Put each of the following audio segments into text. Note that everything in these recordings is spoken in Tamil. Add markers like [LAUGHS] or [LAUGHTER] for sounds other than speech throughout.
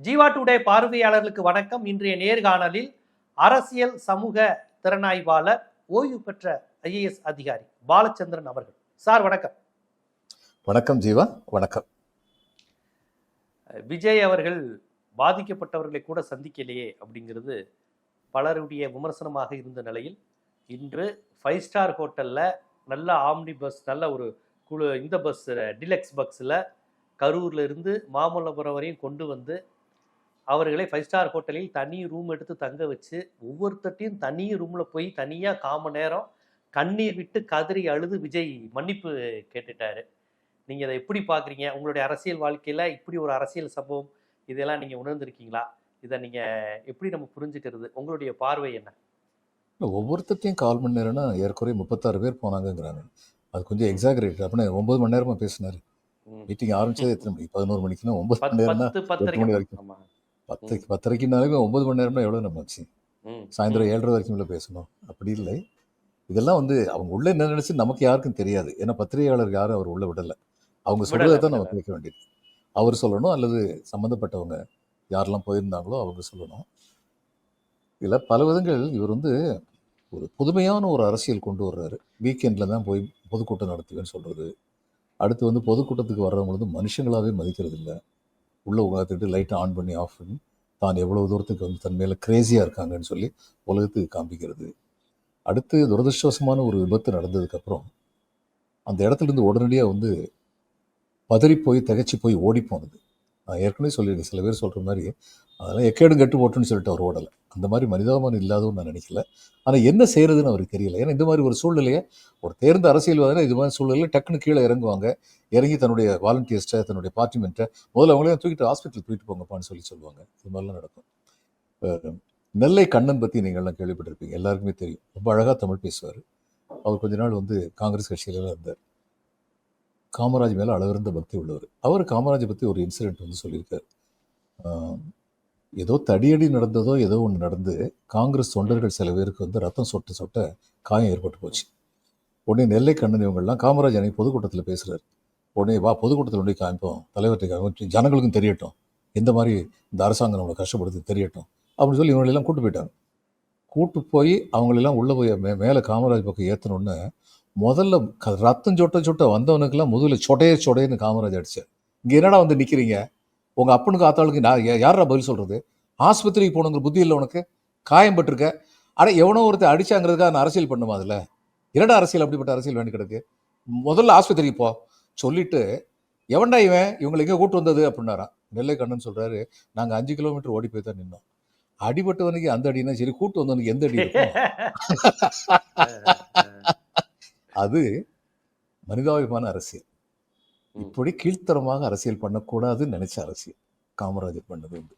ஜீவா டுடே பார்வையாளர்களுக்கு வணக்கம். இன்றைய நேர்காணலில் அரசியல் சமூக திறனாய்வாளர் ஓய்வு பெற்ற ஐஏஎஸ் அதிகாரி பாலச்சந்திரன் அவர்கள். சார் வணக்கம். வணக்கம் ஜீவா வணக்கம். விஜய் அவர்கள் பாதிக்கப்பட்டவர்களை கூட சந்திக்கலையே அப்படிங்கிறது பலருடைய விமர்சனமாக இருந்த நிலையில் இன்று ஃபைவ் ஸ்டார் ஹோட்டலில் நல்ல ஆம்னி பஸ் நல்ல ஒரு குழு இந்த பஸ் டிலக்ஸ் பஸ்ஸில் கரூர்ல இருந்து மாமல்லபுரம் வரையும் கொண்டு வந்து அவர்களை ஃபைவ் ஸ்டார் ஹோட்டலில் தனி ரூம் எடுத்து தங்க வச்சு ஒவ்வொருத்தட்டையும் தனி ரூமில் போய் தனியாக காம நேரம் கண்ணீர் விட்டு கதறி அழுது விஜய் மன்னிப்பு கேட்டுட்டாரு. நீங்கள் அதை எப்படி பார்க்குறீங்க உங்களுடைய அரசியல் வாழ்க்கையில் இப்படி ஒரு அரசியல் சம்பவம் இதெல்லாம் நீங்கள் உணர்ந்திருக்கீங்களா? இதை நீங்கள் எப்படி நம்ம புரிஞ்சுக்கிறது? உங்களுடைய பார்வை என்ன? இல்ல, ஒவ்வொருத்தர்ட்டையும் கால் மணி நேரம்னா ஏறக்குறைய முப்பத்தாறு பேர் போனாங்கங்கிறாங்க. அது கொஞ்சம் எக்ஸாகரேட் அப்படின்னா ஒன்பது மணி நேரமா பேசினாரு. மீட்டிங் ஆரம்பிச்சது எத்தனை மணிக்கு பதினோரு மணிக்குன்னா ஒன்பது மணி நேரம்னா பத்து மணி வரைக்கும். ஆமா பத்து பத்தரைக்குனாலுமே ஒன்பது மணி நேரம்னா எவ்வளோ நம்ம ஆச்சு. சாயந்தரம் ஏழரை வரைக்கும் இல்லை பேசணும். அப்படி இல்லை. இதெல்லாம் வந்து அவங்க உள்ள என்ன நினைச்சு நமக்கு யாருக்கும் தெரியாது. ஏன்னா பத்திரிகையாளர் யாரும் அவர் உள்ள விடல. அவங்க சொல்றதை தான் நம்ம. கேட்க வேண்டியது. அவர் சொல்லணும் அல்லது சம்மந்தப்பட்டவங்க யாரெல்லாம் போயிருந்தாங்களோ அவங்க சொல்லணும். இதில் பல விதங்கள் இவர் வந்து ஒரு புதுமையான ஒரு அரசியல் கொண்டு வர்றாரு. வீக்கெண்டில் தான் போய் பொதுக்கூட்டம் நடத்துவேன்னு சொல்கிறது அடுத்து வந்து பொதுக்கூட்டத்துக்கு வர்றவங்க வந்து மனுஷங்களாகவே மதிக்கிறது இல்லை உள்ளே உட்காந்துட்டு லைட்டை ஆன் பண்ணி ஆஃப் பண்ணி தான் எவ்வளோ தூரத்துக்கு வந்து தன் மேலே கிரேசியாக இருக்காங்கன்னு சொல்லி உலகத்துக்கு காண்பிக்கிறது அடுத்து துரதிருஷ்டவசமான ஒரு விபத்து நடந்ததுக்கப்புறம் அந்த இடத்துல இருந்து உடனடியாக வந்து பதறி போய் திகச்சு போய் ஓடி போனது. நான் ஏற்கனவே சொல்லியிருக்கேன் சில பேர் சொல்கிற மாதிரி அதெல்லாம் எக்கேடும் கெட்டு போட்டுன்னு சொல்லிட்டு அவர் ஓடலை. அந்த மாதிரி மனிதாபமானம் இல்லாதவும் நான் நினைக்கல. ஆனால் என்ன செய்யறதுன்னு அவருக்கு தெரியல. ஏன்னா இந்த மாதிரி ஒரு சூழ்நிலையை ஒரு தேர்ந்த அரசியல்வாதினா இது மாதிரி சூழ்நிலையில் டக்குன்னு கீழே இறங்குவாங்க. இறங்கி தன்னுடைய வாலண்டியர்ஸ்ட்டை தன்னுடைய பார்ட்டிமெண்ட்டை முதல்ல அவங்களையும் தூக்கிட்டு ஹாஸ்பிட்டல் தூக்கிட்டு போங்கப்பான்னு சொல்லி சொல்லுவாங்க. இது மாதிரிலாம் நடக்கும். நெல்லை கண்ணன் பற்றி நீங்கள்லாம் கேள்விப்பட்டிருப்பீங்க. எல்லாருக்குமே தெரியும். ரொம்ப அழகாக தமிழ் பேசுவார். அவர் கொஞ்ச நாள் வந்து காங்கிரஸ் கட்சியிலலாம் இருந்தார். காமராஜ் மேலே அளவிருந்த பக்தி உள்ளவர். அவர் காமராஜை பற்றி ஒரு இன்சிடெண்ட் வந்து சொல்லியிருக்காரு. ஏதோ தடியடி நடந்ததோ ஏதோ ஒன்று நடந்து காங்கிரஸ் தொண்டர்கள் சில பேருக்கு வந்து ரத்தம் சொட்ட சொட்ட காயம் ஏற்பட்டு போச்சு. உடனே நெல்லை கண்ணன் இவங்கெல்லாம் காமராஜ் அன்னைக்கு பொதுக்கூட்டத்தில் பேசுகிறார் உடனே வா பொதுக்கூட்டத்தில் உடனே காமிப்போம். தலைவர்கிட்ட காமிச்சு ஜனங்களுக்கும் தெரியட்டும். இந்த மாதிரி இந்த அரசாங்கம் நம்மளை கஷ்டப்படுது தெரியட்டும். அப்படின்னு சொல்லி இவங்களெல்லாம் கூட்டு போயிட்டாங்க. கூட்டு போய் அவங்களெல்லாம் உள்ளே போய் மே மேலே காமராஜ் பக்கம் ஏற்றணுன்னு முதல்ல ரத்தம் சொட்ட சொட்ட வந்தவனுக்கெல்லாம் முதல்ல சொடையே சொடையன்னு காமராஜ் அடிச்சார். இங்கே என்னடா வந்து நிற்கிறீங்க உங்கள் அப்பனுக்கு ஆத்தாளுக்கு நான் யா- யார்ரா பதில் சொல்கிறது ஆஸ்பத்திரிக்கு போகணுங்கிற புத்தி இல்லை உனக்கு? காயம் பட்டிருக்க? அட எவனோ ஒருத்தர் அடிச்சாங்கிறதுக்காக நான் அரசியல் பண்ணுமா அதில்? என்னடா அரசியல்? அப்படிப்பட்ட அரசியல் வேண்டி கிடக்கு. முதல்ல ஆஸ்பத்திரிக்கு போ. சொல்லிட்டு எவன்டா இவன்? இவங்களை எங்கே கூட்டு வந்தது? அப்படின்னாராம். நெல்லை கண்ணன் சொல்கிறாரு நாங்கள் அஞ்சு கிலோமீட்டர் ஓடி போய் தான் நின்னோம். அடிபட்டவனுக்கு அந்த அடினா சரி கூட்டு வந்தவனுக்கு எந்த அடி [LAUGHS] [LAUGHS] அது மனிதாபிமான அரசியல். இப்படி கீழ்த்தரமாக அரசியல் பண்ணக்கூடாதுன்னு நினைச்ச அரசியல் காமராஜர் பண்ணது உண்டு.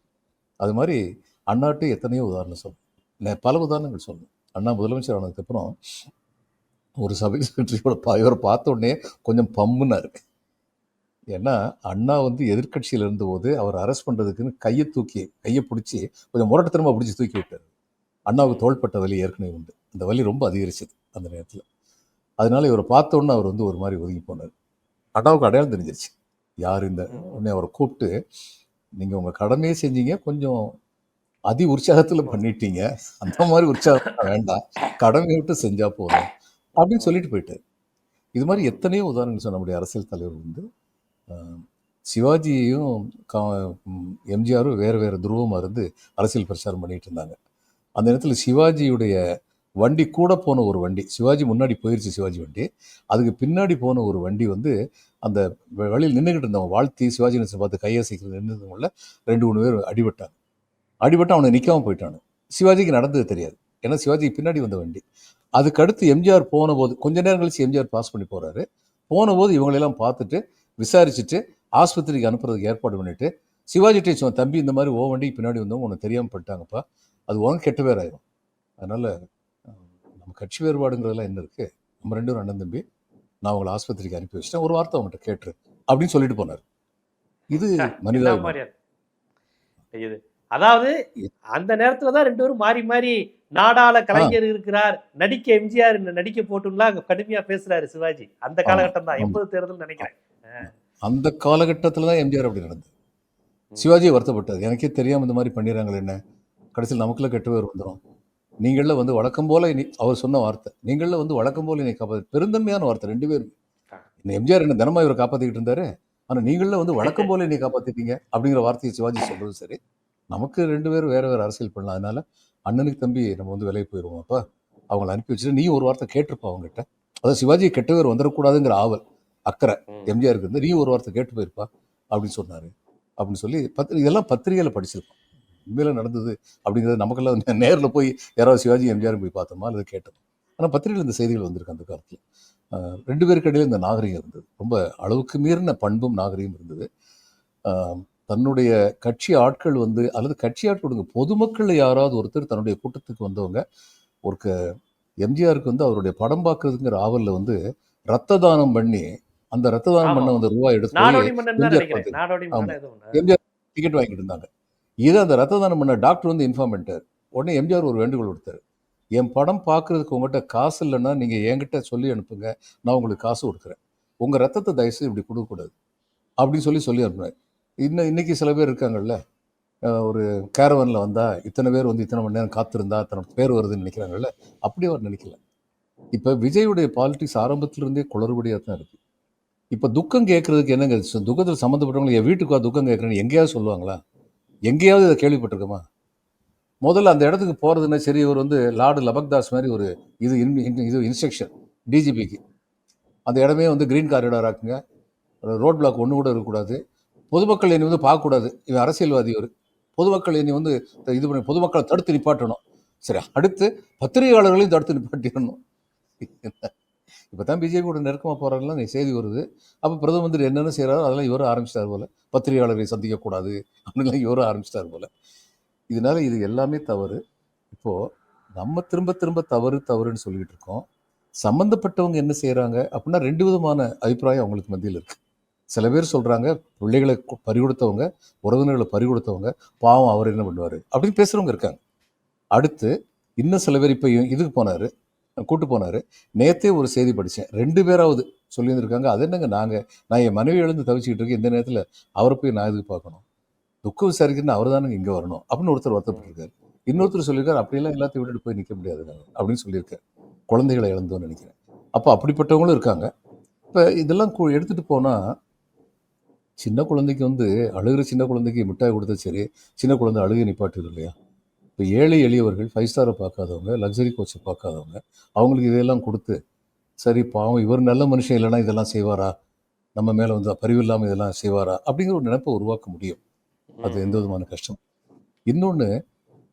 அது மாதிரி அண்ணாட்டு எத்தனையோ உதாரணம் சொல்லணும் பல உதாரணங்கள் சொல்லணும். அண்ணா முதலமைச்சர் ஆனதுக்கப்புறம் ஒரு சபை செக்ரட்டரியோட பா- இவரை பார்த்த உடனே கொஞ்சம் பம்முன்னாரு. ஏன்னா அண்ணா வந்து எதிர்க்கட்சியில் இருந்தபோது அவர் அரெஸ்ட் பண்ணுறதுக்குன்னு கையை தூக்கி கையை பிடிச்சி கொஞ்சம் முரட்டுத்தனமாக பிடிச்சி தூக்கி விட்டார். அண்ணாவுக்கு தோள்பட்ட வலி ஏற்கனவே உண்டு. அந்த வலி ரொம்ப அதிகரிச்சது அந்த நேரத்தில். அதனால இவரை பார்த்த உடனே அவர் வந்து ஒரு மாதிரி ஒதுங்கி போனார். அண்ணாவுக்கு அடையாளம் தெரிஞ்சிருச்சு. யார் இந்த உடனே அவரை கூப்பிட்டு நீங்கள் உங்கள் கடமையே செஞ்சீங்க கொஞ்சம் அதி உற்சாகத்தில் பண்ணிட்டீங்க. அந்த மாதிரி உற்சாகம் வேண்டாம். கடமையை விட்டு செஞ்சா போதும். அப்படின்னு சொல்லிட்டு போயிட்டார். இது மாதிரி எத்தனையோ உதாரணங்கள் சொன்ன நம்முடைய அரசியல் தலைவர் வந்து சிவாஜியையும் கா எம்ஜிஆரும் வேறு வேறு துருவமாக இருந்து அரசியல் பிரச்சாரம் பண்ணிட்டு இருந்தாங்க. அந்த நேரத்தில் சிவாஜியுடைய வண்டி கூட போன ஒரு வண்டி சிவாஜி முன்னாடி போயிருச்சு சிவாஜி வண்டி. அதுக்கு பின்னாடி போன ஒரு வண்டி வந்து அந்த வழியில் நின்றுக்கிட்டு இருந்தவங்க வாழ்த்தி சிவாஜி நேசன் பார்த்து கையசைக்கிறது நின்றுவங்கள ரெண்டு மூணு பேர் அடிபட்டாங்க. அடிபட்டு அவனை நிற்காம போயிட்டானு. சிவாஜிக்கு நடந்தது தெரியாது. ஏன்னா சிவாஜிக்கு பின்னாடி வந்த வண்டி. அதுக்கடுத்து எம்ஜிஆர் போன போது கொஞ்ச நேரம் கழிச்சு எம்ஜிஆர் பாஸ் பண்ணி போகிறாரு போன போது இவங்களெல்லாம் பார்த்துட்டு விசாரிச்சுட்டு ஆஸ்பத்திரிக்கு அனுப்புறதுக்கு ஏற்பாடு பண்ணிட்டு சிவாஜிகிட்டே சொன்ன தம்பி இந்த மாதிரி ஓ வண்டிக்கு பின்னாடி வந்தவங்க உனக்கு தெரியாமல் போயிட்டாங்கப்பா. அது உனக்கு கெட்ட பேர் ஆயிரும் அதனால் நம்ம கட்சி வேறுபாடுங்கிறதெல்லாம் என்ன இருக்கு? நம்ம ரெண்டு பேரும் அண்ணன் தம்பி நான் உங்களை ஆஸ்பத்திரிக்கு அனுப்பி வச்சிட்டேன். ஒரு வார்த்தை அவங்ககிட்ட கேட்டுரு அப்படின்னு சொல்லிட்டு போனார். இது மாதிரியா? இது. அதாவது அந்த நேரத்துல தான் ரெண்டு பேரும் மாறி மாறி நாடாள கலைஞர் இருக்கிறார். நடிக்க எம்ஜிஆர் நடிக்க போட்டுலாம் அங்க கடுமையா பேசுறாரு சிவாஜி. அந்த காலகட்டம் தான். எண்பது தேர்தல் நினைக்கிறேன். அந்த காலகட்டத்தில் தான் எம்ஜிஆர் அப்படி நடந்தது. சிவாஜி வருத்தப்பட்டார். எனக்கே தெரியாம இந்த மாதிரி பண்ணிடுறாங்களே என்ன? கடைசியில் நமக்குள்ள கெட்ட பேர் வந்துடும் நீங்கள வந்து வழக்கம் போல இனி அவர் சொன்ன வார்த்தை நீங்கள வந்து வழக்கம் போல என்னை காப்பாற்று பெருந்தன்மையான வார்த்தை ரெண்டு பேரும். இந்த எம்ஜிஆர் என்ன தினமா இவரை காப்பாத்திக்கிட்டு இருந்தாரு? ஆனா நீங்கள வந்து வழக்கம் போல என்னை காப்பாத்திட்டீங்க அப்படிங்கிற வார்த்தையை சிவாஜி சொல்றது சரி. நமக்கு ரெண்டு பேரும் வேற வேற அரசியல் பண்ணலாம். அதனால அண்ணனுக்கு தம்பி நம்ம வந்து விலைக்கு போயிடுவோம் அப்ப. அவங்கள அனுப்பி வச்சுட்டு நீ ஒரு வார்த்தை கேட்டிருப்பா அவங்ககிட்ட. அதாவது சிவாஜி கெட்ட பேர் வந்துடக்கூடாதுங்கிற ஆவல் அக்கறை. எம்ஜிஆருக்கு வந்து நீ ஒரு வார்த்தை கேட்டு போயிருப்பா அப்படின்னு சொன்னாரு. அப்படின்னு சொல்லி பத்திரிகை இதெல்லாம் பத்திரிகையில படிச்சிருக்கோம். உண்மையில நடந்தது அப்படிங்கிறது நமக்கெல்லாம் வந்து [LAUGHS] நேர்ல போய் யாராவது சிவாஜி எம்ஜிஆர் போய் பார்த்தோமா அல்லது கேட்டோம்? ஆனா பத்திரிகையில் இந்த செய்திகள் வந்திருக்கு அந்த காலத்துல. ஆஹ் ரெண்டு பேருக்கு இடையில இந்த நாகரிகம் இருந்தது. ரொம்ப அளவுக்கு மீறின பண்பும் நாகரிகம் இருந்தது. தன்னுடைய கட்சி ஆட்கள் வந்து அல்லது கட்சி ஆட்கள் பொதுமக்கள் யாராவது ஒருத்தர் தன்னுடைய கூட்டத்துக்கு வந்தவங்க ஒரு எம்ஜிஆருக்கு வந்து அவருடைய படம் பார்க்கறதுங்கிற ஆவல்ல வந்து ரத்த தானம் பண்ணி அந்த ரத்த தானம். பண்ண அந்த ரூபாய் எடுத்து. எம்ஜிஆர் டிக்கெட் வாங்கிட்டு இருந்தாங்க. இதை அந்த ரத்த தானம் பண்ண டாக்டர் வந்து இன்ஃபார்ம் பண்ணிட்டார். உடனே எம்ஜிஆர் ஒரு வேண்டுகோள் கொடுத்தாரு என் படம் பார்க்குறதுக்கு உங்கள்கிட்ட காசு இல்லைன்னா நீங்கள் என்கிட்ட சொல்லி அனுப்புங்க. நான் உங்களுக்கு காசு கொடுக்குறேன். உங்கள் ரத்தத்தை தயவுசெய்து இப்படி கொடுக்கக்கூடாது. அப்படின்னு சொல்லி சொல்லி அனுப்புனார். இன்னும் இன்னைக்கு சில பேர் இருக்காங்கல்ல ஒரு கேரவனில் வந்தால் இத்தனை பேர் வந்து இத்தனை மணி நேரம் காத்திருந்தா இத்தனை பேர் வருதுன்னு நினைக்கிறாங்கல்ல அப்படி அவர் நினைக்கல. இப்போ விஜயுடைய பாலிடிக்ஸ் ஆரம்பத்திலிருந்தே குளறுபடியாக தான் இருக்குது இப்போ துக்கம் கேட்கறதுக்கு என்னங்க துக்கத்தில் சம்மந்தப்பட்டவங்க என் வீட்டுக்கு துக்கம் கேட்குறேன்னு எங்கேயாவது சொல்லுவாங்களா? எங்கேயாவது இதை கேள்விப்பட்டிருக்கோமா? முதல்ல அந்த இடத்துக்கு போகிறதுன்னா சரி இவர் வந்து லார்டு லபக்தாஸ் மாதிரி ஒரு இது இன்- இது இன்ஸ்ட்ரக்ஷன் டிஜிபிக்கு அந்த இடமே வந்து க்ரீன் காரிடார் ஆக்குங்க. ரோட் பிளாக் ஒன்று கூட இருக்கக்கூடாது. பொதுமக்கள் என்னை வந்து பார்க்கக்கூடாது. இவன் அரசியல்வாதி ஒரு பொதுமக்கள் என்னை வந்து இது பண்ணி பொதுமக்களை தடுத்து நிப்பாட்டணும். சரி அடுத்து பத்திரிகையாளர்களையும் தடுத்து நிப்பாட்டிடணும். இப்போ தான் பிஜேபி கூட நெருக்கமாக போகிறாங்கலாம் செய்தி வருது. அப்போ பிரதம மந்திரி என்னென்ன செய்கிறாரோ அதெல்லாம் இவரும் ஆரம்பிச்சிட்டார் போல. பத்திரிகையாளரை சந்திக்கக்கூடாது அப்படின்லாம் இவரும் ஆரம்பிச்சிட்டார் போல. இதனால் இது எல்லாமே தவறு. இப்போது நம்ம திரும்ப திரும்ப தவறு தவறுன்னு சொல்லிக்கிட்டு இருக்கோம். சம்மந்தப்பட்டவங்க என்ன செய்கிறாங்க அப்படின்னா ரெண்டு விதமான அபிப்பிராயம் அவங்களுக்கு மத்தியில் இருக்குது சில பேர் சொல்கிறாங்க பிள்ளைகளை பறி கொடுத்தவங்க உறவினர்களை பறி கொடுத்தவங்க பாவம் அவர் என்ன பண்ணுவார் அப்படின்னு பேசுகிறவங்க இருக்காங்க. அடுத்து இன்னும் சில பேர் இப்போ இதுக்கு போனார். கூட்டு போனார். நேத்தே ஒரு செய்தி படித்தேன் ரெண்டு பேராவது சொல்லியிருந்திருக்காங்க. அது என்னங்க நாங்கள் நான் என் மனைவி எழுந்து தவிச்சிக்கிட்டு இருக்கேன். இந்த நேரத்தில் அவரை போய் நான் எதுக்கு பார்க்கணும்? துக்கம் விசாரிக்கிறேன்னு அவர் தானுங்க இங்கே வரணும். அப்படின்னு ஒருத்தர் வருத்தப்பட்டிருக்காரு. இன்னொருத்தர் சொல்லியிருக்காரு அப்படியெல்லாம் எல்லாத்தையும் விட்டுட்டு போய் நிற்க முடியாது அப்படின்னு சொல்லியிருக்காரு. குழந்தைகளை இழந்தோன்னு நினைக்கிறேன். அப்போ அப்படிப்பட்டவங்களும் இருக்காங்க. இப்போ இதெல்லாம் எடுத்துகிட்டு எடுத்துட்டு போனால் சின்ன குழந்தைக்கு வந்து அழுகிற சின்ன குழந்தைக்கு மிட்டாய் கொடுத்தா சரி சின்ன குழந்தை அழுகி நிப்பாட்டுது இல்லையா? இப்போ ஏழை எளியவர்கள் ஃபைவ் ஸ்டாரை பார்க்காதவங்க லக்ஸரி கோச்சை பார்க்காதவங்க அவங்களுக்கு இதெல்லாம் கொடுத்து சரி பாவம் இவர் நல்ல மனுஷன் இல்லைன்னா இதெல்லாம் செய்வாரா? நம்ம மேலே வந்து பரிவு இல்லாமல் இதெல்லாம் செய்வாரா? அப்படிங்கிற ஒரு நினைப்பை உருவாக்க முடியும். அது எந்த விதமான கஷ்டம் இன்னொன்று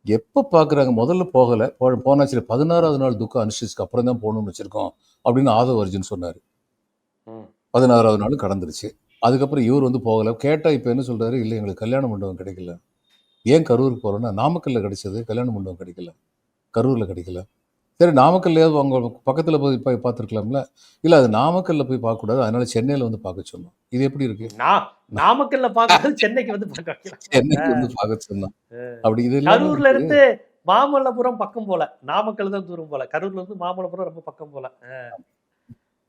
எப்போ பார்க்குறாங்க முதல்ல போகலை. போ போனா சரி பதினாறாவது நாள் துக்கம் அனுஷ்டிச்சுக்கு அப்புறம் தான் போகணும்னு வச்சுருக்கோம் அப்படின்னு ஆதவ அர்ஜுன் சொன்னார். பதினாறாவது நாளும் கடந்துருச்சு. அதுக்கப்புறம் இவர் வந்து போகலை. கேட்டால் இப்போ என்ன சொல்கிறாரு இல்லை எங்களுக்கு கல்யாண மண்டபம் கிடைக்கல. ஏன் கரூருக்கு போகிறோன்னா நாமக்கல்ல கிடைச்சது கல்யாண மண்டபம் கிடைக்கல. கரூரில் கிடைக்கல. சரி நாமக்கல்லையாவது அவங்க பக்கத்தில் போய் போய் பார்த்துருக்கலாம்ல. இல்லை அது நாமக்கல்ல போய் பார்க்கக்கூடாது. அதனால சென்னையில் வந்து பார்க்க சொன்னோம். இது எப்படி இருக்கு? நாமக்கல்ல பார்க்கறது சென்னைக்கு வந்து பார்க்க சென்னைக்கு வந்து பார்க்க சொன்னோம். அப்படி இது கரூர்ல. இருந்து மாமல்லபுரம் பக்கம் போல. நாமக்கல் தான் தூரம் போல. கரூர்ல இருந்து மாமல்லபுரம் ரொம்ப பக்கம் போல.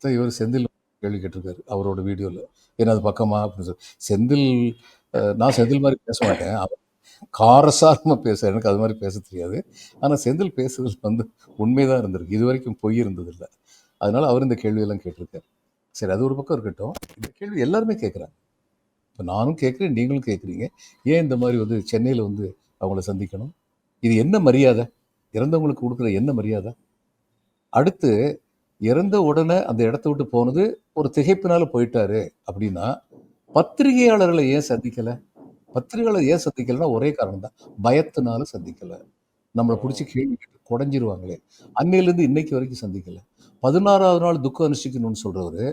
இவர் செந்தில் கேள்வி கேட்டிருக்காரு அவரோட வீடியோவில் ஏன்னா அது பக்கமா அப்படின்னு சொல்லி. செந்தில் நான் செந்தில் மாதிரி பேச மாட்டேன். அவர் காரசாரமாக பேச எனக்கு அது மாதிரி பேச தெரியாது. ஆனால் செந்தில் பேசுறது வந்து உண்மைதான் இருந்திருக்கு. இது வரைக்கும் பொய் இருந்ததில்லை. அதனால அவர் இந்த கேள்வியெல்லாம் கேட்டிருக்காரு. சரி அது ஒரு பக்கம் இருக்கட்டும். இந்த கேள்வி எல்லாருமே கேட்குறாங்க இப்போ நானும் கேட்குறேன் நீங்களும் கேட்குறீங்க ஏன் இந்த மாதிரி வந்து சென்னையில் வந்து அவங்கள சந்திக்கணும்? இது என்ன மரியாதை? இறந்தவங்களுக்கு கொடுக்குற என்ன மரியாதை? அடுத்து இறந்த உடனே அந்த இடத்த விட்டு போனது ஒரு திகைப்பினால போயிட்டாரு அப்படின்னா பத்திரிகையாளர்களை ஏன் சந்திக்கல? பத்திரிகையாளர் ஏன் சந்திக்கலன்னா ஒரே காரணம் தான் பயத்தினால சந்திக்கல. நம்மளை பிடிச்சி கேள்வி கேட்டு குடஞ்சிருவாங்களே. அன்னையிலேருந்து இன்னைக்கு வரைக்கும் சந்திக்கல. பதினாறாவது நாள் துக்கம் அனுஷ்டிக்கணும்னு சொல்றவரு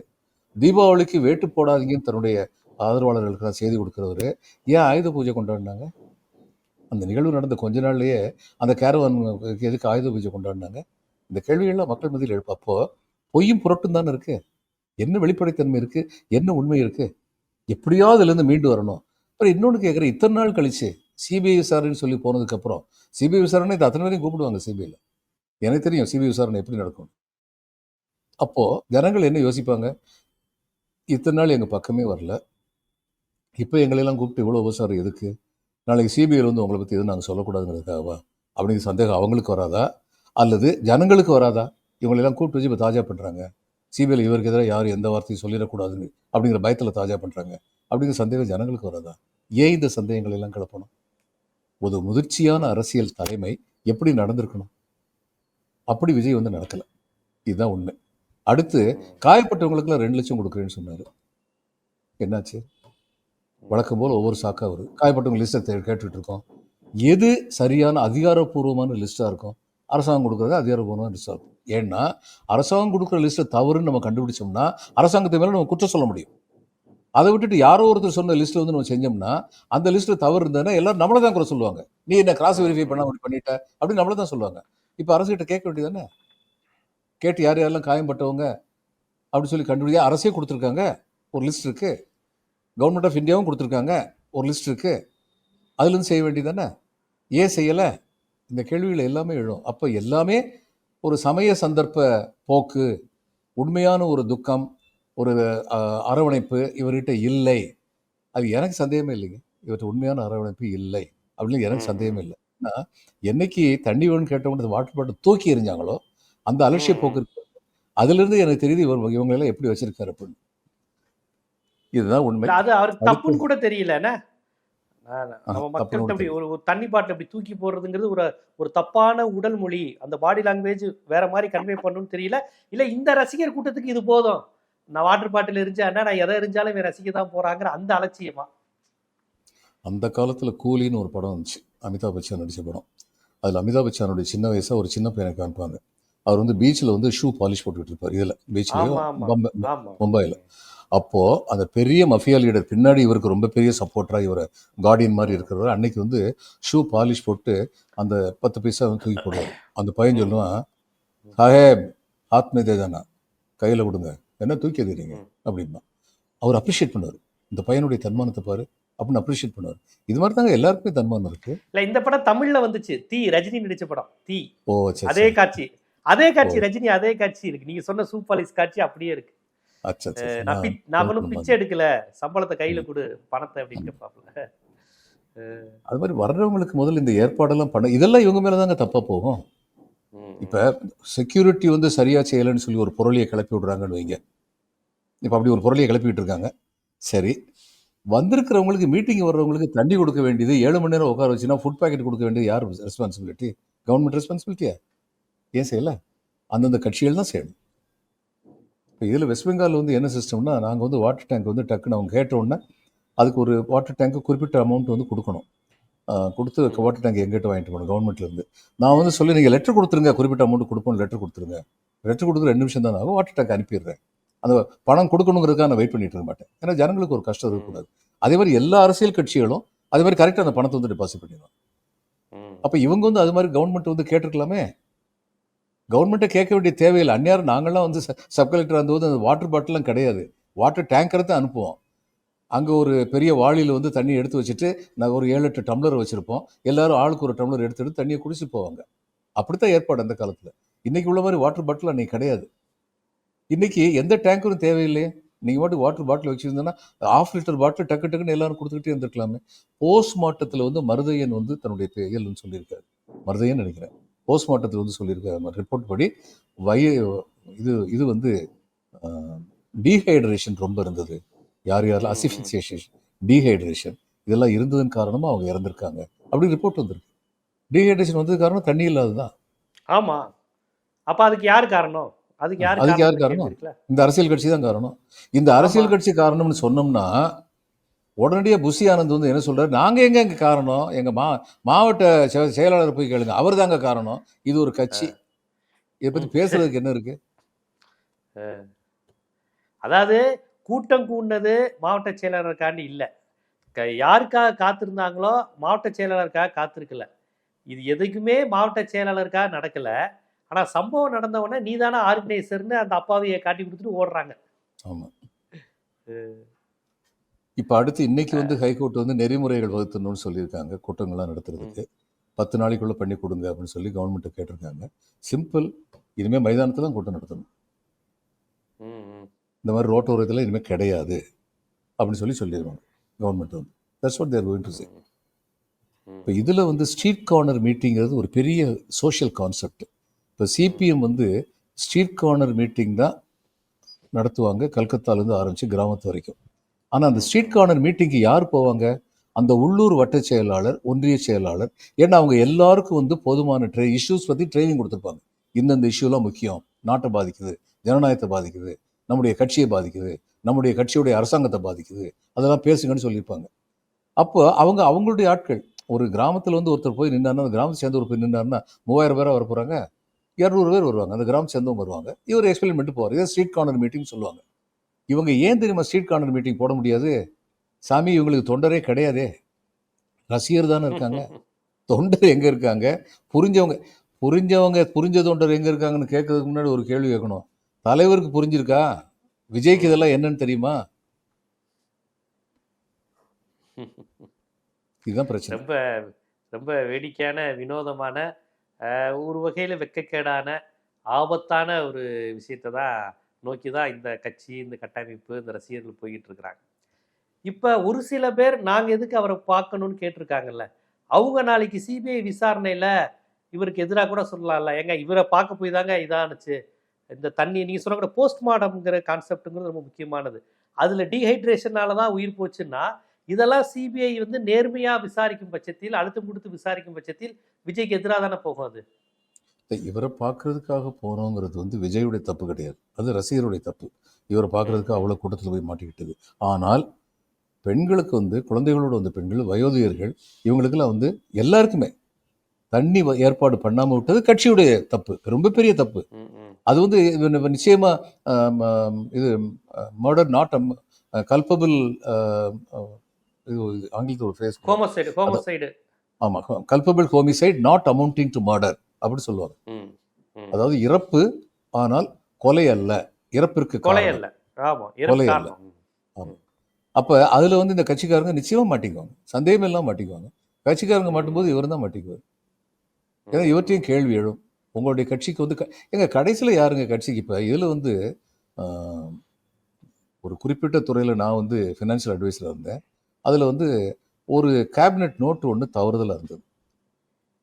தீபாவளிக்கு வேட்டு போடாதீங்கன்னு தன்னுடைய ஆதரவாளர்களுக்கு செய்தி கொடுக்குறவரு ஏன் ஆயுத பூஜை கொண்டாடினாங்க? அந்த நிகழ்வு நடந்த கொஞ்ச நாள்லயே அந்த கேரவன் எதுக்கு ஆயுத பூஜை கொண்டாடினாங்க? இந்த கேள்விகள்லாம் மக்கள் மத்தியில் எழுப்பு. அப்போ பொய்யும் புரட்டும் தானே இருக்கு. என்ன வெளிப்படைத்தன்மை இருக்கு? என்ன உண்மை இருக்கு? எப்படியாவது இதுலேருந்து மீண்டு வரணும். அப்புறம் இன்னொன்று கேட்குறேன் இத்தனை நாள் கழிச்சு சிபிஐ விசாரணைன்னு சொல்லி போனதுக்கப்புறம் சிபிஐ விசாரணை இது அத்தனை பேரையும் கூப்பிடுவாங்க சிபிஐயில் எனக்கு தெரியும் சிபிஐ விசாரணை எப்படி நடக்கும். அப்போது ஜனங்கள் என்ன யோசிப்பாங்க? இத்தனை நாள் எங்கள் பக்கமே வரல. இப்போ எங்களெல்லாம் கூப்பிட்டு இவ்வளோ உபசாரம் எதுக்கு? நாளைக்கு சிபிஐயில் வந்து உங்களை பற்றி எதுவும் நாங்கள் சொல்லக்கூடாதுங்கிறதுக்காகவா? அப்படிங்கிற சந்தேகம் அவங்களுக்கு வராதா? அல்லது ஜனங்களுக்கு வராதா? இவங்களெல்லாம் கூப்பிட்டு வச்சு இப்போ தாஜா பண்ணுறாங்க சிபிஐ இவருக்கு எதிராக யாரும் எந்த வார்த்தையும் சொல்லிடக்கூடாதுன்னு அப்படிங்கிற பயத்தில் தாஜா பண்ணுறாங்க அப்படிங்கிற சந்தேகம் ஜனங்களுக்கு வராதா? ஏன் இந்த சந்தேகங்கள் எல்லாம் கிளப்பணும்? ஒரு முதிர்ச்சியான அரசியல் தலைமை எப்படி நடந்திருக்கணும்? அப்படி விஜய் வந்து நடக்கலை. இதுதான் உண்மை. அடுத்து காயப்பட்டவங்களுக்குலாம் ரெண்டு லட்சம் கொடுக்குறேன்னு சொன்னார். என்னாச்சு? வழக்கம் போல் ஒவ்வொரு சாக்கா வரும். காயப்பட்டவங்க லிஸ்ட்டை கேட்டுட்டு இருக்கோம். எது சரியான அதிகாரப்பூர்வமான லிஸ்ட்டாக இருக்கும்? அரசாங்கம் கொடுக்குறது அதிகாரப்பூர்வமான லிஸ்ட்டாக இருக்கும் ஏன்னா அரசாங்கம் கொடுக்குற லிஸ்ட்டை தவறுன்னு நம்ம கண்டுபிடிச்சோம்னா அரசாங்கத்தை மேலே நம்ம குற்றம் சொல்ல முடியும். அதை விட்டுட்டு யாரோ ஒருத்தர் சொன்ன லிஸ்ட்டில் வந்து நம்ம செஞ்சோம்னா அந்த லிஸ்ட்டில் தவறு இருந்ததுன்னா எல்லாரும் நம்மளை தான் கூட சொல்லுவாங்க. நீ என்ன கிராஸ் வெரிஃபை பண்ண அப்படி பண்ணிட்ட? அப்படின்னு நம்மளை தான் சொல்லுவாங்க. இப்போ அரசுகிட்ட கேட்க வேண்டியதானே கேட்டு யார் யாரெல்லாம் காயம்பட்டவங்க? அப்படின்னு சொல்லி கண்டுபிடிக்க அரசே கொடுத்துருக்காங்க. ஒரு லிஸ்ட் இருக்குது கவர்மெண்ட் ஆஃப் இந்தியாவும் கொடுத்துருக்காங்க. ஒரு லிஸ்ட் இருக்குது அதுலேருந்து செய்ய வேண்டியதானே ஏன் செய்யலை? இந்த கேள்விகள் எல்லாமே எழும். அப்போ எல்லாமே ஒரு சமய சந்தர்ப்ப போக்கு உண்மையான ஒரு துக்கம் ஒரு அரவணைப்பு இவர்கிட்ட இல்லை. அது எனக்கு சந்தேகமே இல்லைங்க. இவர்கிட்ட உண்மையான அரவணைப்பு இல்லை அப்படின்னு எனக்கு சந்தேகமே இல்லை. ஏன்னா என்னைக்கு தண்ணி வேணும்னு கேட்டவங்க வாட்டர் பாட்டில் தூக்கி எறிஞ்சாங்களோ அந்த அலட்சிய போக்கு அதுலேருந்து எனக்கு தெரியுது இவர் இவங்களெல்லாம் எப்படி வச்சிருக்காரு அப்படின்னு. இதுதான் உண்மை. அது அவருக்கு தப்புன்னு கூட தெரியல என்ன? நான் ஆ, நம்ம தப்புன்னு மக்கள்கிட்ட கூட அப்படி ஒரு ஒரு தண்ணி பாட்டில் அப்படி தூக்கி போடுறதுங்கிறது ஒரு ஒரு தப்பான உடல் மொழி. அந்த பாடி லாங்குவேஜ் வேற மாதிரி கன்வே பண்ணணும்னு தெரியல. இல்ல இந்த ரசிகர் கூட்டத்துக்கு இது போதும். நான் வாட்டர் பாட்டில் எரிஞ்சா என்ன நான் எதை எரிஞ்சாலும் இவன் ரசிக்க தான் போறாங்கிற அந்த அலட்சியமா? அந்த காலத்தில் கூலின்னு ஒரு படம் வந்துச்சு. அமிதாப் பச்சன் நடித்த படம். அதில் அமிதாப் பச்சனுடைய சின்ன வயசாக ஒரு சின்ன பையனை காமிப்பாங்க. அவர் வந்து பீச்சில் வந்து ஷூ பாலிஷ் போட்டுக்கிட்டு இருப்பார். இதில் ஆமா மும்பையில் அப்போது அந்த பெரிய மஃபியா லீடர் பின்னாடி இவருக்கு ரொம்ப பெரிய சப்போர்ட்டராக இவர் கார்டியன் மாதிரி இருக்கிறவர் அன்னைக்கு வந்து ஷூ பாலிஷ் போட்டு அந்த பத்து பைசா வந்து தூக்கி போடுவார். அந்த பையன் சொல்லுவான் சாஹேப் ஆத்மே தேதானா கையில் விடுங்க என்ன தூக்கி எறிறீங்க அப்படின்னா அவர் அப்ரிஷியேட் பண்ணுவார். இந்த பையனுடைய தன்மானத்தை பாரு அப்படின்னு அப்ரிஷியேட் பண்ணுவார். இது மாதிரி தாங்க எல்லாருக்குமே தன்மானம் இருக்கு. இல்ல இந்த படம் தமிழ்ல வந்துச்சு. தீ ரஜினி நடிச்ச படம். தீ. ஓ அதே. காட்சி. அதே காட்சி ரஜினி அதே காட்சி இருக்கு. நீங்க சொன்ன சூப்பாலிஸ் காட்சி அப்படியே இருக்கு. நான் நான் ஒன்றும் பிச்சை எடுக்கல. சம்பளத்தை கையில கொடு பணத்தை அப்படின்னு கேட்பாப்புல அது மாதிரி வர்றவங்களுக்கு முதல்ல இந்த ஏற்பாடெல்லாம் பண்ண இதெல்லாம் இவங்க மேலே தாங்க தப்பாக போகும். இப்போ செக்யூரிட்டி வந்து சரியாக செய்யலைன்னு சொல்லி ஒரு பொருளியை கிளப்பி விடுறாங்கன்னு வைங்க. இப்போ அப்படி ஒரு பொருளியை கிளப்பிட்டு இருக்காங்க. சரி. வந்திருக்கிறவங்களுக்கு மீட்டிங் வர்றவங்களுக்கு தண்ணி கொடுக்க வேண்டியது ஏழு மணி நேரம் உட்கார வச்சுன்னா ஃபுட் பாக்கெட் கொடுக்க வேண்டியது யார் ரெஸ்பான்சிபிலிட்டி கவர்மெண்ட் ரெஸ்பான்சிபிலிட்டியா ஏன் செய்யலை? அந்தந்த கட்சிகள் தான் செய்யணும். இப்போ இதில் வெஸ்ட் பெங்கால் வந்து என்ன சிஸ்டம்னா நாங்கள் வந்து வாட்டர் டேங்க் வந்து டக்குன்னு அவங்க கேட்ட உடனே அதுக்கு ஒரு வாட்டர் டேங்க்கு குறிப்பிட்ட அமௌண்ட் வந்து கொடுக்கணும். கொடுத்து வாட்டர் டேங்க் எங்கிட்ட வாங்கிட்டு போகணும் கவர்மெண்ட்லேருந்து நான் வந்து சொல்லி நீங்கள் லெட்டர் கொடுத்துருங்க குறிப்பிட்ட அமௌண்ட் கொடுப்போம் லெட்டர் கொடுத்துருங்க. லெட்டர் கொடுத்து ரெண்டு நிமிஷம் தான் ஆகும் வாட்டர் டேங்க் அனுப்பிடுறேன். அந்த பணம் கொடுக்கணுங்கிறதுக்காக நான் வெயிட் பண்ணிட்டு இருக்க மாட்டேன். ஏன்னா ஜனங்களுக்கு ஒரு கஷ்டம் இருக்கக்கூடாது. அதே மாதிரி எல்லா அரசியல் கட்சிகளும் அதே மாதிரி கரெக்டாக அந்த பணத்தை வந்து டெபாசிட் பண்ணிடுவாங்க அப்போ இவங்க வந்து அது மாதிரி கவர்மெண்ட் வந்து கேட்டிருக்கலாமே? கவர்மெண்ட்டை கேட்க வேண்டிய தேவையில்லை. அந்நேரம் நாங்கள்லாம் வந்து சப் கலெக்டர் வந்தபோது அந்த வாட்டர் பாட்டிலாம் கிடையாது. வாட்டர் டேங்கரை தான் அனுப்புவோம். அங்கே ஒரு பெரிய வாளியில் வந்து தண்ணி எடுத்து வச்சுட்டு நாங்கள் ஒரு ஏழு எட்டு டம்ளர் வச்சுருப்போம். எல்லாரும் ஆளுக்கு ஒரு டம்ளர் எடுத்து எடுத்து தண்ணியை குடிச்சு போவாங்க. அப்படித்தான் ஏற்பாடு அந்த காலத்தில். இன்றைக்கி உள்ள மாதிரி வாட்டர் பாட்டில் அன்றைக்கி கிடையாது. இன்றைக்கி எந்த டேங்கரும் தேவையில்லையே. நீங்கள் மட்டும் வாட்டர் பாட்டில் வச்சுருந்தோன்னா ஆஃப் லிட்டர் பாட்டில் டக்கு டக்குன்னு எல்லாரும் கொடுத்துக்கிட்டே இருந்திருக்கலாமே. போஸ்ட்மார்ட்டத்தில் வந்து மருதையன் வந்து தன்னுடைய செயல்னு சொல்லியிருக்காரு. மருதையன் நினைக்கிறேன். போஸ்ட்மார்ட்டத்தில் வந்து சொல்லியிருக்காரு ரிப்போர்ட் படி வய இது இது வந்து டீஹைட்ரேஷன் ரொம்ப இருந்தது. யார் யாரெல்லாம் அசிஃபிக்சியேஷன் டீஹைட்ரேஷன் இதெல்லாம் இருந்ததன் காரணமாக அவங்க இறந்துருக்காங்க. அப்படி ரிப்போர்ட் வந்திருக்கு. டீஹைட்ரேஷன் வந்தது காரணம் தண்ணி இல்லாததான் ஆமா. அப்ப அதுக்கு யாரு காரணம்? அதுக்கு யாரு அதுக்கு யாரு காரணம்? இந்த அரசியல் கட்சி தான் காரணம். இந்த அரசியல். கட்சி காரணம்னு சொன்னோம்னா உடனடியாக புஷி ஆனந்த் வந்து என்ன சொல்றாரு? நாங்க எங்க எங்க காரணம்? எங்க மா மாவட்ட செயலாளர் போய் கேளுங்க. அவர் தாங்க காரணம். இது ஒரு கட்சி. இதை ம். பேசுறதுக்கு என்ன இருக்கு? அதாவது கூட்டம் கூடினது மாவட்ட செயலாளருக்காண்டி இல்ல. யாருக்காக காத்திருந்தாங்களோ மாவட்ட செயலாளருக்காக காத்திருக்கல. இது எதுக்குமே மாவட்ட செயலாளருக்காக நடக்கல. ஆனா சம்பவம் நடந்த உடனே நீதானே ஆர்கனைசர்னு அந்த அப்பாவையை காட்டி கொடுத்துட்டு ஓடுறாங்க. ஆமா. இப்போ அடுத்து இன்னைக்கு வந்து ஹைகோர்ட் வந்து நெறிமுறைகள் வகுத்தணும்னு சொல்லியிருக்காங்க கூட்டங்கள்லாம் நடத்துறதுக்கு. பத்து நாளைக்குள்ள பண்ணி கொடுங்க அப்படின்னு சொல்லி கவர்மெண்ட்டை கேட்டிருக்காங்க. சிம்பிள் இனிமேல் மைதானத்தில் தான் கூட்டம் நடத்தணும். இந்த மாதிரி ரோட்டோரத்தில் இனிமேல் கிடையாது அப்படின்னு சொல்லி சொல்லிடுவாங்க கவர்மெண்ட் வந்து. That's what they're going to say. இப்போ இதில் வந்து ஸ்ட்ரீட் கார்னர் மீட்டிங்கிறது ஒரு பெரிய சோஷியல் கான்செப்ட் இப்போ சிபிஎம் வந்து ஸ்ட்ரீட் கார்னர் மீட்டிங் தான் நடத்துவாங்க. கல்கத்தாலேருந்து ஆரம்பித்து கிராமத்து வரைக்கும். ஆனால் அந்த ஸ்ட்ரீட் கார்னர் மீட்டிங்க்கு யார் போவாங்க? அந்த உள்ளூர் வட்டச் செயலாளர் ஒன்றிய செயலாளர். ஏன்னா அவங்க எல்லாருக்கும் வந்து போதுமான ட்ரை இஷ்யூஸ் பற்றி ட்ரைனிங் கொடுத்துருப்பாங்க. இந்தந்த இஷ்யூலாம் முக்கியம். நாட்டை பாதிக்குது ஜனநாயகத்தை பாதிக்குது நம்முடைய கட்சியை பாதிக்குது நம்முடைய கட்சியுடைய அரசாங்கத்தை பாதிக்குது. அதெல்லாம் பேசுங்கன்னு சொல்லியிருப்பாங்க. அப்போ அவங்க அவங்களுடைய ஆட்கள் ஒரு கிராமத்தில் வந்து ஒருத்தர் போய் நின்னாருன்னா அந்த கிராமத்தை சேர்ந்து ஒரு போய் நின்னாருன்னா மூவாயிரம் பேராக வர போகிறாங்க இரநூறு பேர் வருவாங்க. அந்த கிராமம் சேர்ந்தவங்க வருவாங்க. இவர் எக்ஸ்பிளைன் பண்ணிட்டு போவார். இதை ஸ்ட்ரீட் கார்னர் மீட்டிங் சொல்லுவாங்க. இவங்க ஏன் தெரியுமா ஸ்ட்ரீட் கார்னர் மீட்டிங் போட முடியாது? சாமி இவங்களுக்கு தொண்டரே கிடையாதே. ரசிகர் தானே இருக்காங்க. தொண்டர் எங்கே இருக்காங்க? புரிஞ்சவங்க புரிஞ்சவங்க புரிஞ்ச தொண்டர் எங்கே இருக்காங்கன்னு கேட்கறதுக்கு முன்னாடி ஒரு கேள்வி கேட்கணும். தலைவருக்கு புரிஞ்சிருக்கா? விஜய்க்கு இதெல்லாம் என்னன்னு தெரியுமா? இதுதான் பிரச்சனை. ரொம்ப ரொம்ப வேடிக்கையான வினோதமான ஒரு வகையில் வெக்கக்கேடான ஆபத்தான ஒரு விஷயத்தை தான் நோக்கி தான் இந்த கட்சி இந்த கட்டமைப்பு இந்த ரசிகர்கள் போய்கிட்டு இருக்கிறாங்க. இப்போ ஒரு சில பேர் நாங்கள் எதுக்கு அவரை பார்க்கணும்னு கேட்டிருக்காங்கல்ல? அவங்க நாளைக்கு சிபிஐ விசாரணையில் இவருக்கு எதிராக கூட சொல்லலாம்ல. ஏங்க இவரை பார்க்க போய் தாங்க இதானுச்சு. இந்த தண்ணி நீங்கள் சொன்ன கூட போஸ்ட்மார்டம்ங்கிற கான்செப்ட்டுங்கிறது ரொம்ப முக்கியமானது. அதில் டீஹைட்ரேஷனால தான் உயிர் போச்சுன்னா இதெல்லாம் சிபிஐ வந்து நேர்மையாக விசாரிக்கும் பட்சத்தில் அழுத்தம் கொடுத்து விசாரிக்கும் பட்சத்தில் விஜய்க்கு எதிராக தானே போகும் அது? இவரை பார்க்கறதுக்காக போகிறோங்கிறது வந்து விஜயுடைய தப்பு கிடையாது. அது ரசிகருடைய தப்பு. இவரை பார்க்கறதுக்கு அவ்வளோ கூட்டத்தில் போய் மாட்டிக்கிட்டது. ஆனால் பெண்களுக்கு வந்து குழந்தைகளோடு வந்த பெண்கள் வயோதிகர்கள் இவங்களுக்கெல்லாம் வந்து எல்லாருக்குமே தண்ணி ஏற்பாடு பண்ணாமல் விட்டது கட்சியுடைய தப்பு. ரொம்ப பெரிய தப்பு. அது வந்து இது ந- நிச்சயமா ஆம், ஆம், இது மர்டர் நாட் கல்பபிள் இது ஆங்கிலத்தில் ஒரு ஃபேஸ் ஹோமசைடு ஹோமசைடு ஆமாம் culpable homicide not amounting to murder அப்படி சொல்லுவாங்க. அதாவது இறப்பு ஆனால் கொலை அல்ல. இறப்பிற்கு கொலை. அல்ல. கொலை அல்ல. அப்ப அதுல வந்து இந்த கட்சிக்காரங்க நிச்சயமா மாட்டிக்குவாங்க. சந்தேகம் எல்லாம் மாட்டிக்குவாங்க. கட்சிக்காரங்க மாட்டும்போது இவர் தான் மாட்டிக்குவார். ஏன்னா இவற்றையும் கேள்வி எழும். உங்களுடைய கட்சிக்கு வந்து க- எங்க கடைசியில் யாருங்க கட்சிக்கு இப்போ? இதில் வந்து ஒரு குறிப்பிட்ட துறையில் நான் வந்து ஃபினான்ஷியல் அட்வைஸில் இருந்தேன். அதில் வந்து ஒரு கேபினெட் நோட்டு ஒன்று தவறுதலாக இருந்தது.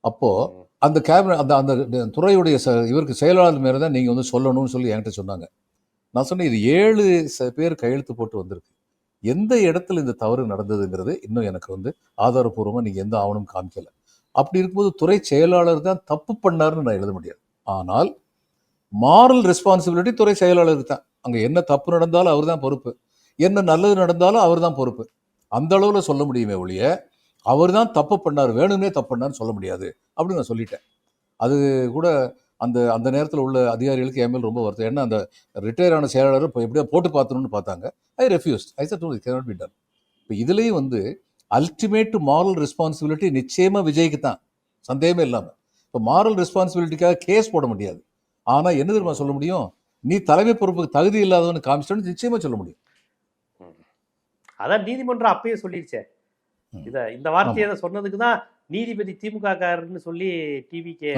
அப்போது அந்த கேபினட் அந்த அந்த துறையுடைய ச இவருக்கு செயலாளர் மேலே தான் நீங்கள் வந்து சொல்லணும்னு சொல்லி என்கிட்ட சொன்னாங்க. நான் சொன்னேன் இது ஏழு ச- பேர் கையெழுத்து போட்டு வந்திருக்கு. எந்த இடத்துல இந்த தவறு நடந்ததுங்கிறது இன்னும் எனக்கு வந்து ஆதாரபூர்வமாக நீங்கள் எந்த ஆவணமும் காமிக்கலை. அப்படி இருக்கும்போது துறை செயலாளர் தான் தப்பு பண்ணார்னு நான் எழுத முடியாது. ஆனால் மாரல் ரெஸ்பான்சிபிலிட்டி துறை செயலாளருக்கு தான். அங்கே என்ன தப்பு நடந்தாலும் அவர் தான் பொறுப்பு. என்ன நல்லது நடந்தாலும் அவர் தான் பொறுப்பு. அந்த அளவில் சொல்ல முடியுமே ஒழிய அவர் தான் தப்பு பண்ணார் வேணும்னே தப்பு பண்ணார்னு சொல்ல முடியாது. அப்படின்னு நான் சொல்லிட்டேன். அது கூட அந்த அந்த நேரத்தில் உள்ள அதிகாரிகளுக்கு என் மேல் ரொம்ப வருத்தம். ஏன்னா அந்த ரிட்டையர் ஆன செயலாளர் இப்போ எப்படியா போட்டு பார்த்துணும்னு பார்த்தாங்க. I refuse I said it cannot be done இப்போ இதுலேயும் வந்து அல்டிமேட் மாரல் ரெஸ்பான்சிபிலிட்டி நிச்சயமாக விஜய்க்கு தான். சந்தேகமே இல்லாமல் இப்போ மாரல் ரெஸ்பான்சிபிலிட்டிக்காக கேஸ் போட முடியாது. ஆனால் என்ன தெரியுமா சொல்ல முடியும்? நீ தலைமை பொறுப்புக்கு தகுதி இல்லாதவன்னு காமிச்சிட்டோன்னு நிச்சயமாக சொல்ல முடியும். அதான் நீதிமன்றம் அப்பயே சொல்லிருச்சே. ம். இத இந்த வார்த்தையை சொன்னதுக்கு தான் நீதிபதி திமுக காரர்னு சொல்லி டிவிக்கே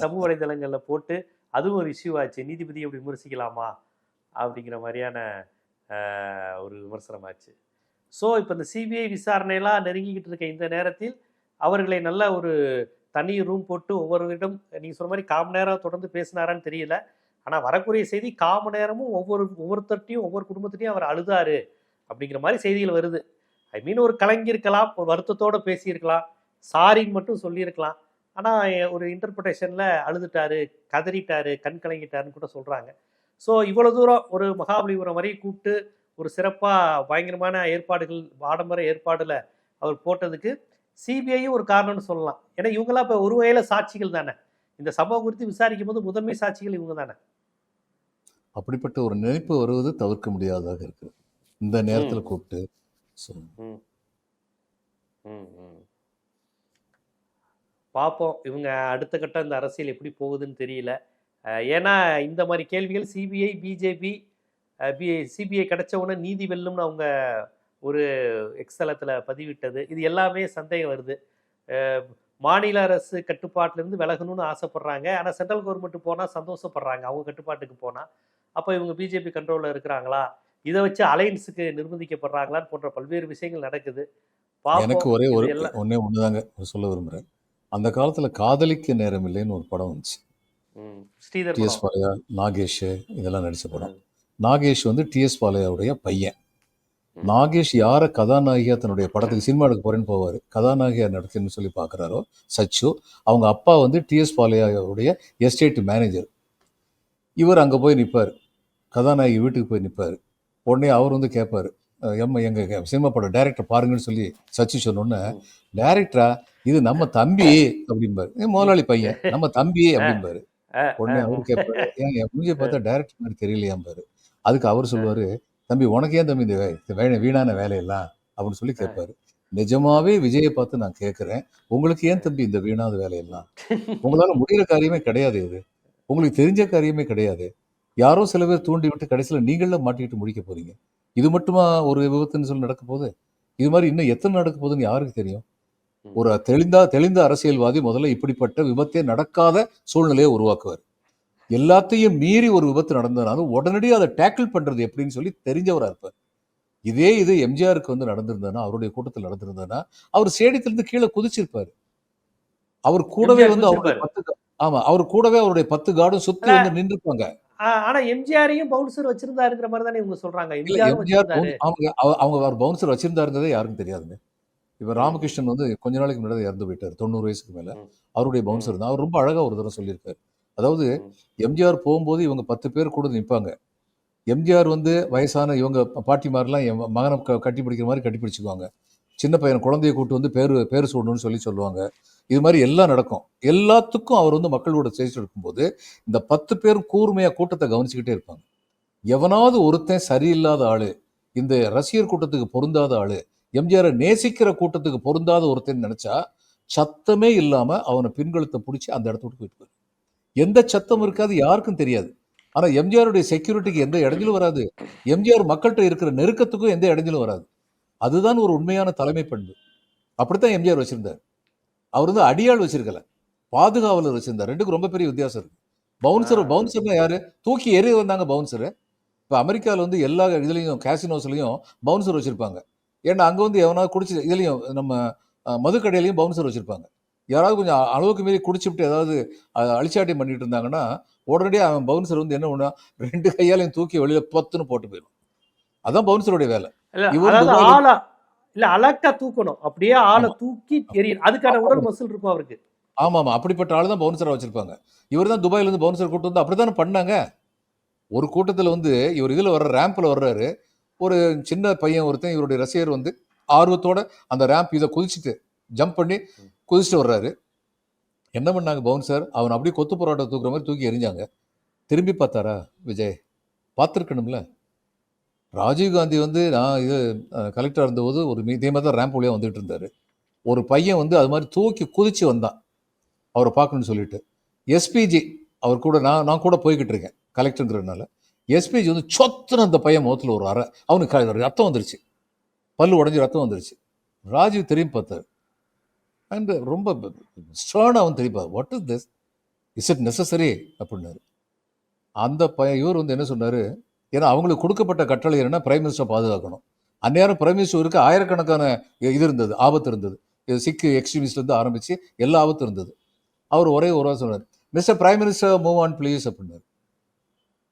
சமூக வலைதளங்கள்ல போட்டு அதுவும் ஒரு இஷ்யூ ஆச்சு. நீதிபதி அப்படி விமர்சிக்கலாமா? அப்படிங்கிற மாதிரியான ஒரு விமர்சனமாச்சு. ஸோ இப்போ இந்த சிபிஐ விசாரணையெல்லாம் நெருங்கிக்கிட்டு இருக்க இந்த நேரத்தில் அவர்களை நல்ல ஒரு தனி ரூம் போட்டு ஒவ்வொருவரிடம் நீங்கள் சொன்ன மாதிரி காம நேரம் தொடர்ந்து பேசினாரான்னு தெரியல. ஆனால் வரக்கூடிய செய்தி காம நேரமும் ஒவ்வொரு ஒவ்வொருத்தர்ட்டையும் ஒவ்வொரு குடும்பத்திட்டையும் அவர் அழுதாரு. அப்படிங்கிற மாதிரி செய்திகள் வருது. ஐ மீன் ஒரு கலங்கியிருக்கலாம் ஒரு வருத்தத்தோட பேசியிருக்கலாம். சாரின்னு மட்டும் சொல்லியிருக்கலாம். ஆனால் ஒரு இன்டர்பிரிட்டேஷனில் அழுதுட்டாரு கதறிட்டாரு கண் கலங்கிட்டாருன்னு கூட சொல்கிறாங்க ஸோ இவ்வளோ தூரம் ஒரு மகாபலிபுரம் வரை கூப்பிட்டு ஒரு சிறப்பாக பயங்கரமான ஏற்பாடுகள் ஆடம்பர ஏற்பாடில் அவர் போட்டதுக்கு சிபிஐயும் ஒரு காரணம்னு சொல்லலாம். ஏன்னா இவங்களாம் இப்போ ஒரு வகையில் சாட்சிகள் தானே. இந்த சம்பவம் குறித்து விசாரிக்கும் போது முதன்மை சாட்சிகள் இவங்க தானே. அப்படிப்பட்ட ஒரு நினைப்பு வருவது தவிர்க்க முடியாததாக இருக்கு இந்த நேரத்தில் கூப்பிட்டு பார்ப்போம். இவங்க அடுத்த கட்டம் இந்த அரசியல் எப்படி போகுதுன்னு தெரியல. ஏன்னா இந்த மாதிரி கேள்விகள் சிபிஐ பிஜேபி பி சிபிஐ கிடைச்ச உடனே நீதி வெல்லும்னு அவங்க ஒரு எக்ஸலத்தில் பதிவிட்டது. இது எல்லாமே சந்தேகம் வருது. மாநில அரசு கட்டுப்பாட்டிலேருந்து விலகணும்னு ஆசைப்படுறாங்க. ஆனால் சென்ட்ரல் கவர்மெண்ட் போனால் சந்தோஷப்படுறாங்க. அவங்க கட்டுப்பாட்டுக்கு போனால் அப்போ இவங்க பிஜேபி கண்ட்ரோலில் இருக்கிறாங்களா? இதை வச்சு அலையன்ஸுக்கு நிர்பந்திக்கப்படுறாங்களான்னு போன்ற பல்வேறு விஷயங்கள் நடக்குது. எனக்கு ஒரே ஒரு ஒன்னே ஒண்ணுதாங்க சொல்ல விரும்புறேன். அந்த காலத்துல காதலிக்க நேரம் இல்லைன்னு ஒரு படம் வந்துச்சு. டிஎஸ் பாலையா நாகேஷ் இதெல்லாம் நடிச்ச படம். நாகேஷ் வந்து டிஎஸ் பாலையாவுடைய பையன். நாகேஷ் யார கதாநாயகியா தன்னுடைய படத்துக்கு சினிமா எடுக்க போறேன்னு போவாரு? கதாநாயகியா நடத்துன்னு சொல்லி பார்க்கறாரோ சச்சு. அவங்க அப்பா வந்து டிஎஸ் பாலையாவுடைய எஸ்டேட் மேனேஜர். இவர் அங்க போய் நிப்பாரு. கதாநாயகி வீட்டுக்கு போய் நிப்பாரு. உடனே அவர் வந்து கேட்பாரு அஹ் எம்ம எங்க எங்க சினிமா படம் டைரக்டர் பாருங்கன்னு சொல்லி சச்சி சொன்னோன்னே. டைரக்டரா இது நம்ம தம்பி அப்படிம்பாரு. "ஏய், முதலாளி பையன் நம்ம தம்பி அப்படிம்பாரு. உடனே அவரு கேட்பாரு ஏன் மூஞ்சிய பார்த்தா டைரக்டர் மாதிரி தெரியலையாம்பாரு. அதுக்கு அவர் சொல்லுவாரு தம்பி உனக்கு ஏன் தம்பி இந்த வேலை வீணான வேலையெல்லாம்? அப்படின்னு சொல்லி கேட்பாரு நிஜமாவே விஜயை பார்த்து நான் கேட்கிறேன் உங்களுக்கு ஏன் தம்பி இந்த வீணாத வேலையெல்லாம்? உங்களால முடிகிற காரியமே கிடையாது இது. உங்களுக்கு தெரிஞ்ச காரியமே கிடையாது. யாரோ சில பேர் தூண்டி விட்டு கடைசியில நீங்கள மாட்டிக்கிட்டு முடிக்க போறீங்க. இது மட்டுமா ஒரு விபத்துன்னு சொல்லி நடக்க போகுது இது மாதிரி இன்னும் எத்தனை நடக்க போகுதுன்னு யாருக்கு தெரியும்? ஒரு தெளிந்தா தெளிந்த அரசியல்வாதி முதல்ல இப்படிப்பட்ட விபத்தே நடக்காத சூழ்நிலையை உருவாக்குவார். எல்லாத்தையும் மீறி ஒரு விபத்து நடந்ததுனாலும் உடனடியாக அதை டேக்கிள் பண்றது எப்படின்னு சொல்லி தெரிஞ்சவரா இருப்பார். இதே இது எம்ஜிஆருக்கு வந்து நடந்திருந்ததுன்னா அவருடைய கூட்டத்தில் நடந்திருந்ததுன்னா அவர் ஸ்டேடியத்திலிருந்து கீழே குதிச்சிருப்பாரு. அவர் கூடவே வந்து அவருடைய பத்து ஆமா அவர் கூடவே அவருடைய பத்து கார்டும் சுத்தி வந்து நின்றுப்பாங்க. ஆனா எம்ஜிஆரையும் பவுன்சர் வச்சிருந்தாருங்கிற மாதிரி தானே இவங்க சொல்றாங்க. எம்ஜிஆர் அவங்க அவ- அவங்க அவர் பவுன்சர் வச்சிருந்தாருங்கிறதே யாருக்கும் தெரியாதுங்க. இப்ப ராமகிருஷ்ணன் வந்து கொஞ்ச நாளைக்கு முன்னாடி இறந்து போயிட்டார் தொண்ணூறு வயசுக்கு மேல. அவருடைய. பவுன்சர் தான். அவர் ரொம்ப அழகா ஒரு தடவை சொல்லியிருக்காரு. அதாவது. எம்ஜிஆர் போகும்போது இவங்க பத்து பேர் கூட நிற்பாங்க எம்ஜிஆர் வந்து வயசான இவங்க பாட்டிமாரெல்லாம் என் மகனை க- கட்டி பிடிக்கிற மாதிரி கட்டி பிடிச்சுக்குவாங்க சின்ன பையன் குழந்தைய கூட்டு வந்து பேரு பேர் சொல்லணும்னு சொல்லி சொல்லுவாங்க. இது மாதிரி எல்லாம் நடக்கும். எல்லாத்துக்கும் அவர் வந்து மக்களோட சேர்த்து எடுக்கும்போது இந்த பத்து பேரும் கூர்மையாக கூட்டத்தை கவனிச்சுக்கிட்டே இருப்பாங்க. எவனாவது ஒருத்தன் சரியில்லாத ஆள் இந்த ரசிகர் கூட்டத்துக்கு பொருந்தாத ஆள் எம்ஜிஆரை நேசிக்கிற கூட்டத்துக்கு பொருந்தாத ஒருத்தன் நினச்சா சத்தமே இல்லாமல் அவனை பின்கழுத்தை பிடிச்சி அந்த இடத்த விட்டு போயிட்டு எந்த சத்தம் இருக்காது யாருக்கும் தெரியாது. ஆனால் எம்ஜிஆருடைய செக்யூரிட்டிக்கு எந்த இடைஞ்சலும் வராது. எம்ஜிஆர் மக்கள்கிட்ட இருக்கிற நெருக்கத்துக்கும் எந்த இடைஞ்சலும் வராது. அதுதான் ஒரு உண்மையான தலைமை பண்பு. அப்படித்தான் எம்ஜிஆர் வச்சுருந்தார். அவர் வந்து அடியாள் வச்சிருக்கல. பாதுகாவலர் வச்சிருந்தார். ரெண்டுக்கும் ரொம்ப பெரிய வித்தியாசம் இருக்கு. பவுன்சர். பவுன்சர்னா யாரு? தூக்கி எறிய வந்தாங்க பவுன்சர் இப்போ அமெரிக்காவில் வந்து எல்லா இதுலேயும் கேசினோஸ்லையும் பவுன்சர் வச்சிருப்பாங்க. ஏன்னா அங்கே வந்து எவனாவது குடிச்சு இதுலேயும் நம்ம மதுக்கடையிலையும் பவுன்சர் வச்சிருப்பாங்க. யாராவது கொஞ்சம் அளவுக்கு மீறி குடிச்சுட்டு ஏதாவது அழிச்சாட்டியம் பண்ணிட்டு இருந்தாங்கன்னா உடனடியாக அவன் பவுன்சர் வந்து என்ன பண்ணுவான்? ரெண்டு கையாலையும் தூக்கி வெளியில பொத்துன்னு போட்டு போயிடும் அதான் பவுன்சருடைய வேலை. இவர் இல்ல அலக்கா தூக்கணும். அப்படியே ஆளை தூக்கி எறியும் அதுக்கான உடல் மசில் இருக்கும் அவருக்கு. ஆமா ஆமா அப்படிப்பட்ட ஆளு தான் பவுன்சரா வச்சிருப்பாங்க. இவர் தான் துபாயில இருந்து பவுன்சர் கூட்டு வந்து அப்படித்தானே பண்ணாங்க? ஒரு கூட்டத்துல வந்து இவர் இதுல வர்ற ரேம்ப்ல வர்றாரு. ஒரு சின்ன பையன் ஒருத்தன் இவருடைய ரசிகர் வந்து ஆர்வத்தோட அந்த ரேம்ப் இதை குதிச்சுட்டு ஜம்ப் பண்ணி குதிச்சுட்டு வர்றாரு. என்ன பண்ணாங்க பவுன்சர் அவன் அப்படியே கொத்து போராட்டம் தூக்குற மாதிரி தூக்கி எறிஞ்சாங்க. திரும்பி பார்த்தாரா விஜய்? பார்த்துருக்கணும்ல. ராஜீவ்காந்தி வந்து நான் இது கலெக்டராக இருந்தபோது ஒரு இதே மாதிரி தான் ரேம்ப் வழியாக வந்துட்டு இருந்தார். ஒரு பையன் வந்து அது மாதிரி தூக்கி குதிச்சு வந்தான். அவரை பார்க்கணும்னு சொல்லிட்டு. எஸ்பிஜி அவர் கூட நான் நான் கூட போய்கிட்டு இருக்கேன் கலெக்டருங்கிறதுனால எஸ்பிஜி வந்து சொத்துன்னு அந்த பையன் முகத்தில் ஒரு அறை அவனுக்கு ரத்தம் வந்துருச்சு. பல்லு உடஞ்சி ரத்தம் வந்துருச்சு. ராஜீவ் திரும்பி பார்த்தாரு. அண்ட் ரொம்ப ஸ்ட்ரானாக அவன் திரும்பி what is this is it necessary அப்படின்னாரு. அந்த பையன் இவர் வந்து என்ன சொன்னார்? ஏன்னா அவங்களுக்கு கொடுக்கப்பட்ட கட்டளை என்னன்னா பிரைம் மினிஸ்டரை பாதுகாக்கணும். அந்நேரம் பிரைம் மினிஸ்டருக்கு ஆயிரக்கணக்கான இது இருந்தது ஆபத்து இருந்தது. இது சிக்கு எக்ஸ்ட்ரீமிஸ்ட்லேருந்து ஆரம்பித்து எல்லா ஆபத்தும் இருந்தது. அவர் ஒரே ஒரு வாரம் சொன்னார் mister prime minister move on please அப்படின்னாரு.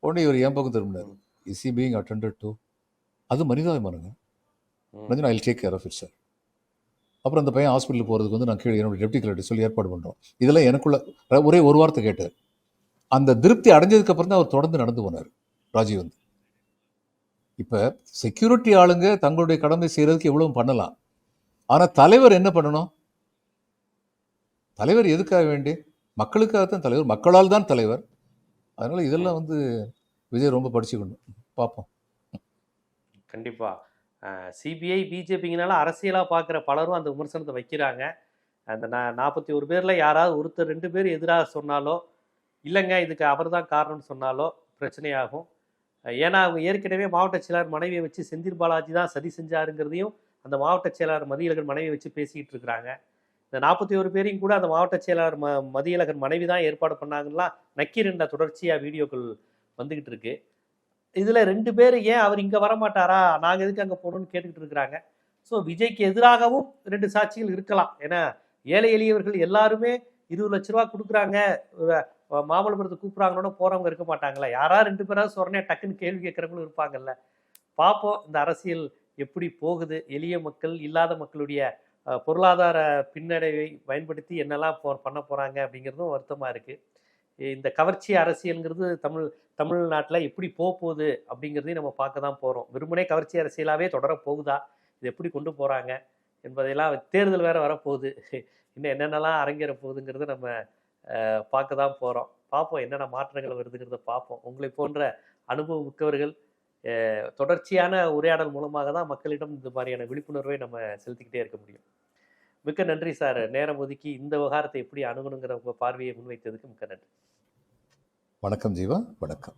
உடனே இவர் என் பக்கம் திரும்பினார். Is he being attended to அது மனிதாபிமானங்க ம். Ranjan I take care of it sir அப்புறம் அந்த பையன் ஹாஸ்பிட்டல் போகிறதுக்கு வந்து நான் கீழே என்னோட டெப்டி கலெக்டர் சொல்லி ஏற்பாடு பண்ணுறோம் இதெல்லாம் எனக்குள்ள ஒரே ஒரு வார்த்தை கேட்டார். அந்த திருப்தி அடைஞ்சதுக்கு அப்புறம் தான் அவர் தொடர்ந்து நடந்து போனார் ராஜீவ் வந்து. இப்போ செக்யூரிட்டி ஆளுங்க தங்களுடைய கடமை செய்கிறதுக்கு எவ்வளவு பண்ணலாம். ஆனால் தலைவர் என்ன பண்ணணும்? தலைவர் எதுக்காக வேண்டி? மக்களுக்காக தான் தலைவர். மக்களால் தான் தலைவர். அதனால் இதெல்லாம் வந்து விஜய் ரொம்ப படிச்சுக்கணும். பார்ப்போம் கண்டிப்பாக சிபிஐ பிஜேபிங்கனால அரசியலாக பார்க்குற பலரும் அந்த விமர்சனத்தை வைக்கிறாங்க. அந்த நாற்பத்தி ஒரு பேரில் யாராவது ஒருத்தர் ரெண்டு பேர் எதிராக சொன்னாலோ இல்லைங்க இதுக்கு அவர் தான் காரணம்னு சொன்னாலோ பிரச்சனையாகும். ஏன்னா அவங்க ஏற்கனவே மாவட்ட செயலாளர் மனைவியை வச்சு செந்தில் பாலாஜி தான் சதி செஞ்சாருங்கிறதையும் அந்த மாவட்ட செயலாளர் மதியழகன் மனைவியை வச்சு பேசிக்கிட்டு இருக்கிறாங்க. இந்த நாற்பத்தி ஒரு பேரையும் கூட அந்த மாவட்ட செயலாளர் ம மதியழகன் மனைவி தான் ஏற்பாடு பண்ணாங்கன்னா நக்கீரண்ட தொடர்ச்சியாக வீடியோக்கள் வந்துக்கிட்டு இருக்கு. இதில் ரெண்டு பேர் ஏன் அவர் இங்கே வரமாட்டாரா? நாங்கள் எதுக்கு அங்கே போகணும்னு கேட்டுக்கிட்டு இருக்கிறாங்க. ஸோ விஜய்க்கு எதிராகவும் ரெண்டு சாட்சிகள் இருக்கலாம். ஏன்னா ஏழை எளியவர்கள் எல்லாருமே இருபது லட்ச ரூபா கொடுக்குறாங்க. மாமல்லபுரத்தை கூப்பிட்றாங்கன்னு போகிறவங்க இருக்க மாட்டாங்களா யாரா ரெண்டு பேராவது சொன்னே டக்குன்னு கேள்வி கேட்குறவங்களும் இருப்பாங்கல்ல. பார்ப்போம் இந்த அரசியல் எப்படி போகுது? எளிய மக்கள் இல்லாத மக்களுடைய பொருளாதார பின்னடைவை பயன்படுத்தி என்னெல்லாம் போ பண்ண போகிறாங்க அப்படிங்கிறதும் வருத்தமாக இருக்குது இந்த கவர்ச்சி அரசியல்ங்கிறது தமிழ் தமிழ்நாட்டில் எப்படி போக போகுது அப்படிங்கிறதையும் நம்ம பார்க்க தான் போகிறோம் வெறுமனே கவர்ச்சி அரசியலாகவே தொடர போகுதா? இது எப்படி கொண்டு போகிறாங்க என்பதையெல்லாம் தேர்தல் வேறு வரப்போகுது. இன்னும் என்னென்னலாம் அரங்கேற போகுதுங்கிறத நம்ம பார்க்க தான் போகிறோம் பார்ப்போம் என்னென்ன மாற்றங்கள் வருதுங்கிறத பார்ப்போம். உங்களை போன்ற அனுபவம் மிக்கவர்கள் தொடர்ச்சியான உரையாடல் மூலமாக தான் மக்களிடம் இந்த மாதிரியான விழிப்புணர்வை நம்ம செலுத்திக்கிட்டே இருக்க முடியும். மிக்க நன்றி சார். நேரம் ஒதுக்கி இந்த விவகாரத்தை எப்படி அணுகணுங்கிற உங்கள் பார்வையை முன்வைத்ததுக்கு மிக்க நன்றி. வணக்கம் ஜீவா. வணக்கம்.